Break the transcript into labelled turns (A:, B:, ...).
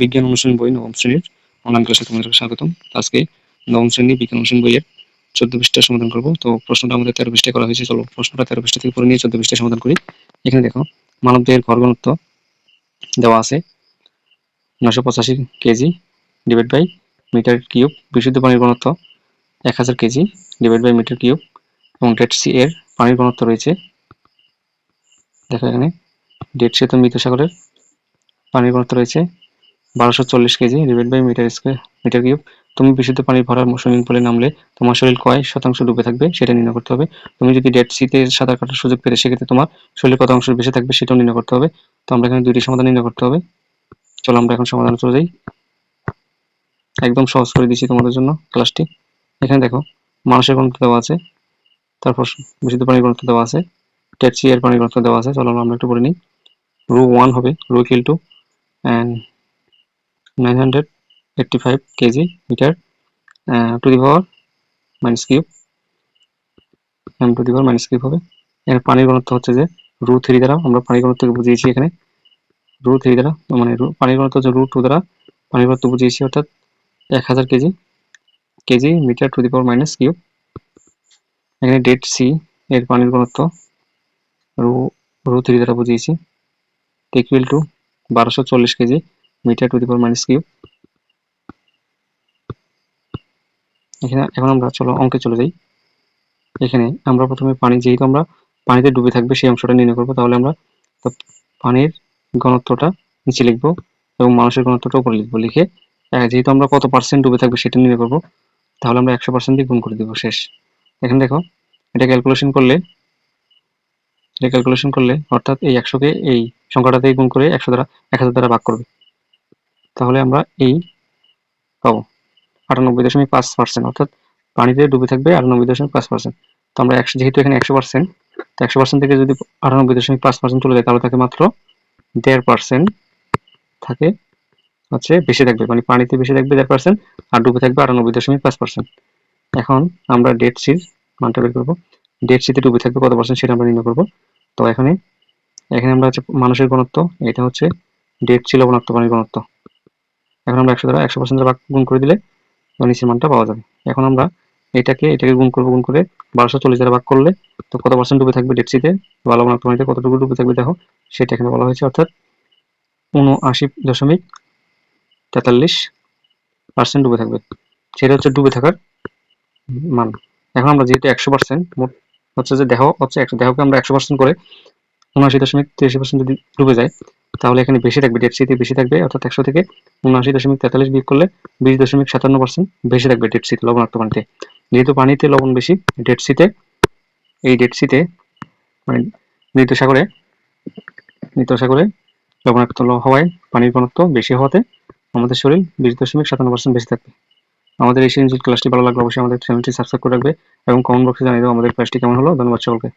A: বিজ্ঞান অনুশীলন বই নবম শ্রেণির অনলাইন ক্লাসে তোমাদেরকে স্বাগতম। আজকে নবম শ্রেণি বিজ্ঞান অনুশীলন বইয়ের চোদ্দ পৃষ্ঠা সমাধান করব। তো প্রশ্নটা আমাদের তেরো পৃষ্ঠায় করা হয়েছে। চলো প্রশ্নটা তেরো পৃষ্ঠা থেকে পড়ে নিয়ে চোদ্দ পৃষ্ঠায় সমাধান করি। এখানে দেখো মানবদেহের ঘর ঘনত্ব দেওয়া আছে নশো পঁচাশি KG divide by metre cube বিশুদ্ধ পানির ঘনত্ব এক হাজার KG divide by metre cube এবং ডেড সি এর পানির ঘনত্ব রয়েছে। দেখো এখানে ডেড সি তো মৃত সাগরের পানির ঘনত্ব রয়েছে। বারোশো চল্লিশ KG divide by metre square, metre cube. তুমি বিশুদ্ধ পানির ভরা সুইমিং পুলে নামলে তোমার শরীর কয় শতাংশ ডুবে থাকবে সেটা নির্ণয় করতে হবে। তুমি যদি ডেড সিতে সাঁতার কাটার সুযোগ পেতে, সেক্ষেত্রে তোমার শরীরে কত অংশ বেশি থাকবে সেটাও নির্ণয় করতে হবে। তো আমরা এখানে দুইটি সমাধান নির্ণয় করতে হবে। চলো আমরা এখন সমাধান চলে যাই। একদম সহজ করে দিচ্ছি তোমাদের জন্য ক্লাসটি। এখানে দেখো, মানুষের ঘনত্ব দেওয়া আছে। তারপর বিশুদ্ধ পানির ঘনত্ব দেওয়া আছে। ডেড সি এর পানির ঘনত্ব দেওয়া আছে। চলো আমরা একটু করে নিই। রু ওয়ান হবে, rho equal to and 985 kg meter uh, to the power minus cube. M to the power minus cube হবে। এর পানির ঘনত্ব হচ্ছে যে রু থ্রি দ্বারা আমরা পানির ঘনত্বকে বুঝিয়েছি এখানে। রু থ্রি দ্বারা মানে পানির ঘনত্ব হচ্ছে রু টু দ্বারা পানির ঘনত্ব বুঝিয়েছি অর্থাৎ এক হাজার kg kg metre to the power minus cube এখানে ডেট সি এর পানির ঘনত্ব রু রু থ্রি দ্বারা বুঝিয়েছি। ইকুয়াল টু বারোশো চল্লিশ kg, metre to the power minus cube. এখানে এখন আমরা চলো অঙ্কে চলে যাই। এখানে আমরা প্রথমে পানি, যেহেতু আমরা পানিতে ডুবে থাকবে সেই অংশটা নির্ণয় করব, তাহলে আমরা পানির ঘনত্বটা নিচে লিখব এবং মানুষের ঘনত্বটা উপরে লিখব। লিখে যেহেতু আমরা কত পার্সেন্ট ডুবে থাকবে সেটা নির্ণয় করব, তাহলে আমরা একশো পার্সেন্ট দিয়ে গুণ করে দেবো শেষ। এখানে দেখো, এটা ক্যালকুলেশন করলে এটা ক্যালকুলেশন করলে অর্থাৎ এই একশোকে এই সংখ্যাটা দিয়ে গুণ করে একশো দ্বারা, এক হাজার দ্বারা ভাগ করবে। তাহলে আমরা এই পাবো আটানব্বই দশমিক পাঁচ পার্সেন্ট অর্থাৎ পানিতে ডুবে থাকবে আটানব্বই দশমিক পাঁচ পার্সেন্ট তো আমরা একশো, যেহেতু এখানে একশো পার্সেন্ট তো একশো পার্সেন্ট থেকে যদি আটানব্বই দশমিক পাঁচ পার্সেন্ট চলে যায়, তাহলে থাকে মাত্র দেড় পার্সেন্ট থাকে, হচ্ছে বেশি থাকবে মানে পানিতে বেশি থাকবে দেড় পার্সেন্ট আর ডুবে থাকবে আটানব্বই দশমিক পাঁচ পার্সেন্ট এখন আমরা ডেট সির মানটা বের করব। ডেট সিতে ডুবে থাকবে কত পার্সেন্ট সেটা আমরা নির্ণয় করব। তো এখানে এখানে আমরা হচ্ছে মানুষের ঘনত্ব, এটা হচ্ছে ডেট ছিল লবণাক্ত পানির ঘনত্ব। এখন আমরা একশো দ্বারা একশো পার্সেন্ট ভাগ গুণ করে দিলে নিচের মানটা পাওয়া যাবে। এখন আমরা এটাকে এটাকে গুণ করব, গুণ করে বারোশো চল্লিশ দ্বারা ভাগ করলে তো কত পার্সেন্ট ডুবে থাকবে ডেটসিতে বা লবণাক্ত পানিতে কতটুকু ডুবে থাকবে দেখো, সেটা এখানে বলা হয়েছে, অর্থাৎ উনআশি দশমিক তেতাল্লিশ পার্সেন্ট ডুবে থাকবে। সেটা হচ্ছে ডুবে থাকার মান। এখন আমরা যেহেতু একশো পার্সেন্ট মোট হচ্ছে যে দেহ, হচ্ছে একশো দেহকে আমরা একশো পার্সেন্ট করে উনআশি দশমিক তিরাশি পার্সেন্ট যদি ডুবে যায়, তাহলে এখানে বেশি থাকবে ডেট সিতে বেশি থাকবে, অর্থাৎ একশো থেকে উনআশি দশমিক তেতাল্লিশ বিয়োগ করলে বিশ দশমিক সাতান্ন পার্সেন্ট বেশি থাকবে ডেট সিতে লবণাক্ত পানিতে। যেহেতু পানিতে লবণ বেশি ডেট সিতে এই ডেট সিতে মানে মৃত সাগরে মৃত সাগরে লবণাক্ত হওয়ায় পানির ঘনত্ব বেশি হওয়াতে আমাদের শরীর বিশ দশমিক সাতান্ন পার্সেন্ট বেশি থাকবে। আমাদের এই ক্লাসটি ভালো লাগলে অবশ্যই আমাদের চ্যানেলটি সাবস্ক্রাইব করে রাখবে এবং কমেন্ট বক্সে জানিয়ে দেবো আমাদের ক্লাসটি কেমন হলো। ধন্যবাদ সকলকে।